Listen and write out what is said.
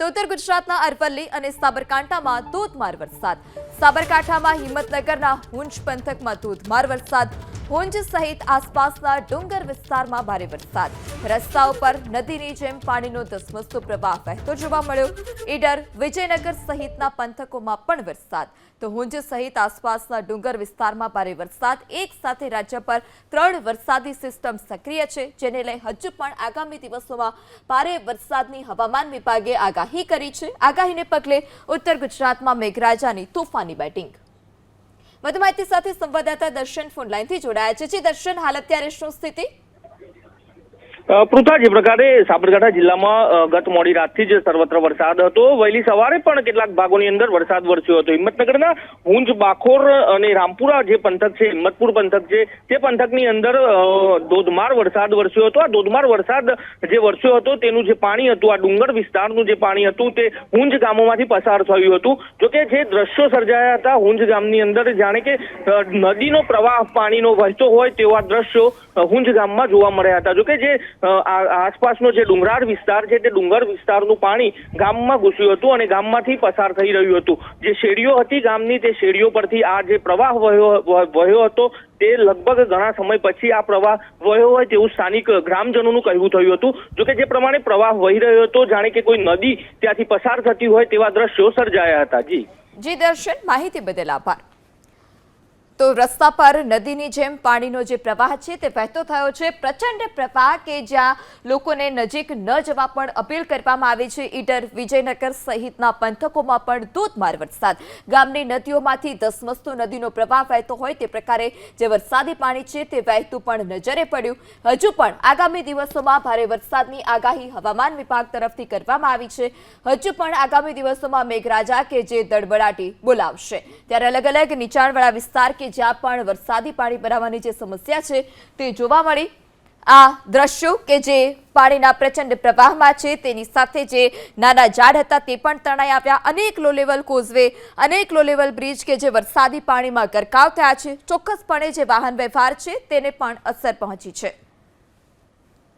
તો ઉત્તર ગુજરાતના અરવલ્લી અને સાબરકાંઠામાં ધોધમાર વરસાદ. સાબરકાંઠામાં હિંમતનગરના હુંજ પંથકમાં ધોધમાર વરસાદ. હુંજ સહિત આસપાસના ડુંગર વિસ્તારમાં ભારે વરસાદ. રસ્તાઓ પર નદીની જેમ પાણીનો ધસમસતો પ્રવાહ વહેતો જોવા મળ્યો. ઈડર, વિજયનગર સહિતના પંથકોમાં પણ વરસાદ. તો હુંજ સહિત આસપાસના ડુંગર વિસ્તારમાં ભારે વરસાદ. એક સાથે રાજ્ય પર ત્રણ વરસાદી સિસ્ટમ સક્રિય છે, જેને લઈ હજુ પણ આગામી દિવસોમાં ભારે વરસાદની હવામાન વિભાગે આગાહી કરી છે. આગાહીને પગલે ઉત્તર ગુજરાતમાં મેઘરાજાની તોફાની બેટિંગ. વધુ માહિતી સાથે સંવાદદાતા દર્શન ફોનલાઈનથી જોડાયા છે. જે દર્શન હાલ અત્યારે શું સ્થિતિ? પૃથા જે પ્રકારે સાબરકાંઠા જિલ્લામાં ગત મોડી રાતથી જ સર્વત્ર વરસાદ હતો. વહેલી સવારે પણ કેટલાક ભાગોની અંદર વરસાદ વરસ્યો હતો. હિંમતનગરના હુંજ બાખોર અને રામપુરા જે પંથક છે, હિંમતપુર પંથક છે, તે પંથકની અંદર ધોધમાર વરસાદ વરસ્યો હતો. આ ધોધમાર વરસાદ જે વરસ્યો હતો, તેનું જે પાણી હતું, આ ડુંગર વિસ્તારનું જે પાણી હતું, તે હુંજ ગામોમાંથી પસાર થયું હતું. જોકે જે દ્રશ્યો સર્જાયા હતા હુંજ ગામની અંદર જાણે કે નદીનો પ્રવાહ પાણીનો વહેતો હોય તેવા દ્રશ્યો હુંજ ગામમાં જોવા મળ્યા હતા. જોકે જે આસપાસનો જે ડુંગરાળ વિસ્તાર છે તે ડુંગર વિસ્તારનું પાણી ગામમાં ઘૂસ્યું હતું અને ગામમાંથી પસાર થઈ રહ્યું હતું. જે શેરીઓ હતી ગામની તે શેરીઓ પરથી આ જે પ્રવાહ વહ્યો વહ્યો હતો તે લગભગ ઘણા સમય પછી આ પ્રવાહ વહ્યો હોય તેવું સ્થાનિક ગ્રામજનોનું કહેવું થયું હતું. જોકે જે પ્રમાણે પ્રવાહ વહી રહ્યો હતો, જાણે કે કોઈ નદી ત્યાંથી પસાર થતી હોય તેવા દ્રશ્યો સર્જાયા હતા. જી. જી દર્શન, માહિતી બદલ આભાર. તો રસ્તા પર નદીની જેમ પાણીનો જે પ્રવાહ છે તે વહેતો થયો છે. પ્રચંડ પ્રવાહ કે જ્યાં લોકોને નજીક ન જવા પણ અપીલ કરવામાં આવી છે. ઈડર, વિજયનગર સહિતના પંથકોમાં પણ ધોધમાર વરસાદ. ગામની નદીઓમાંથી ધસમસતો નદીનો પ્રવાહ વહેતો હોય તે પ્રકારે જે વરસાદી પાણી છે તે વહેતું પણ નજરે પડ્યું. હજુ પણ આગામી દિવસોમાં ભારે વરસાદની આગાહી હવામાન વિભાગ તરફથી કરવામાં આવી છે. હજુ પણ આગામી દિવસોમાં મેઘરાજા કે જે દડબડાટી બોલાવશે. ત્યારે અલગ અલગ નીચાણવાળા વિસ્તાર જ્યાં પણ વરસાદી પાણી ભરાવાની જે સમસ્યા છે તે જોવા મળી. આ દ્રશ્યો કે જે પાણીના પ્રચંડ પ્રવાહમાં છે તેની સાથે જે નાના ઝાડ હતા તે પણ તણાઈ આવ્યા. અનેક લો લેવલ કોઝવે અનેક લો લેવલ બ્રિજ કે જે વરસાદી પાણીમાં ગરકાવ થયા છે. ચોક્કસપણે જે વાહન વ્યવહાર છે તેને પણ અસર પહોંચી છે.